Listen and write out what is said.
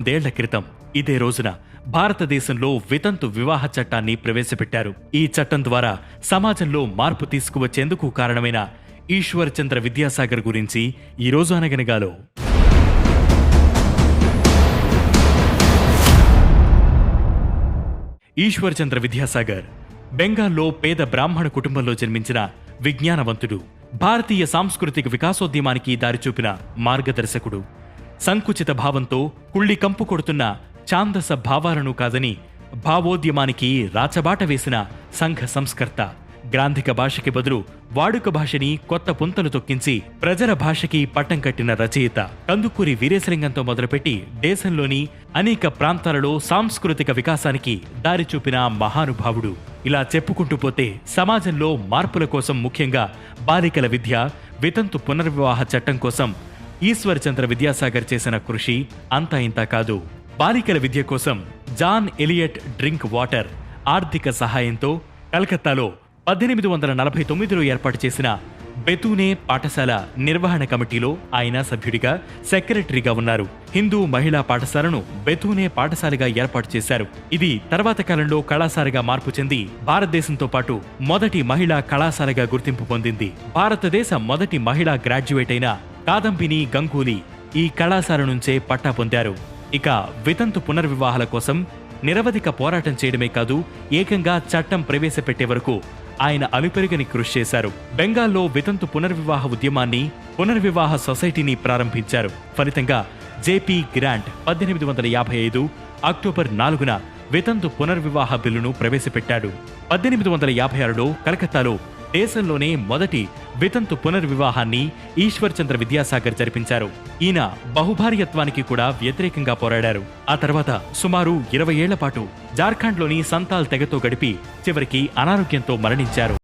దేళ్ళ క్రితం ఇదే రోజున భారతదేశంలో వితంతు వివాహ చట్టాన్ని ప్రవేశపెట్టారు. ఈ చట్టం ద్వారా సమాజంలో మార్పు తీసుకువచ్చేందుకు కారణమైన ఈశ్వర్ చంద్ర విద్యాసాగర్ గురించి ఈ అనగనగాలో. ఈశ్వర్ చంద్ర విద్యాసాగర్ బెంగాల్లో పేద బ్రాహ్మణ కుటుంబంలో జన్మించిన విజ్ఞానవంతుడు భారతీయ సాంస్కృతిక వికాసోద్యమానికి దారిచూపిన మార్గదర్శకుడు. సంకుచిత భావంతో కుళ్ళి కంపు కొడుతున్న ఛాందస భావాలను కాదని భావోద్యమానికి రాచబాట వేసిన సంఘ సంస్కర్త. గ్రాంధిక భాషకి బదులు వాడుక భాషని కొత్త పుంతలు తొక్కించి ప్రజల భాషకి పట్టం కట్టిన రచయిత కందుకూరి వీరేశలింగంతో మొదలుపెట్టి దేశంలోని అనేక ప్రాంతాలలో సాంస్కృతిక వికాసానికి దారి చూపిన మహానుభావుడు. ఇలా చెప్పుకుంటూ పోతే సమాజంలో మార్పుల కోసం ముఖ్యంగా బాలికల విద్య వితంతు పునర్వివాహ చట్టం కోసం ఈశ్వర్ చంద్ర విద్యాసాగర్ చేసిన కృషి అంతా ఇంతా కాదు. బాలికల విద్య కోసం జాన్ ఎలియట్ డ్రింక్ వాటర్ ఆర్థిక సహాయంతో కలకత్తాలో పద్దెనిమిది వందల నలభై తొమ్మిదిలో ఏర్పాటు చేసిన బెతూనే పాఠశాల నిర్వహణ కమిటీలో ఆయన సభ్యుడిగా సెక్రటరీగా ఉన్నారు. హిందూ మహిళా పాఠశాలను బెతూనే పాఠశాలగా ఏర్పాటు చేశారు. ఇది తర్వాత కాలంలో కళాశాలగా మార్పు చెంది భారతదేశంతో పాటు మొదటి మహిళా కళాశాలగా గుర్తింపు పొందింది. భారతదేశ మొదటి మహిళా గ్రాడ్యుయేట్ అయిన కాదంబిని గంగూలీ ఈ కళాశాల నుంచే పట్టా పొందారు. ఇక వితంతు పునర్వివాహాల కోసం నిరవధిక పోరాటం చేయడమే కాదు ఏకంగా చట్టం ప్రవేశపెట్టే వరకు ఆయన అలుపెరుగని కృషి చేశారు. బెంగాల్లో వితంతు పునర్వివాహ ఉద్యమాన్ని పునర్వివాహ సొసైటీని ప్రారంభించారు. ఫలితంగా జేపీ గ్రాంట్ పద్దెనిమిది వందల యాభై ఐదు అక్టోబర్ నాలుగున వితంతు పునర్వివాహ బిల్లును ప్రవేశపెట్టాడు. పద్దెనిమిది వందల యాభై ఆరులో కలకత్తాలో దేశంలోనే మొదటి వితంతు పునర్వివాహాన్ని ఈశ్వర్ చంద్ర విద్యాసాగర్ జరిపించారు. ఈయన బహుభార్యత్వానికి కూడా వ్యతిరేకంగా పోరాడారు. ఆ తర్వాత సుమారు ఇరవై ఏళ్ళ పాటు జార్ఖండ్లోని సంతాల్ తెగతో గడిపి చివరికి అనారోగ్యంతో మరణించారు.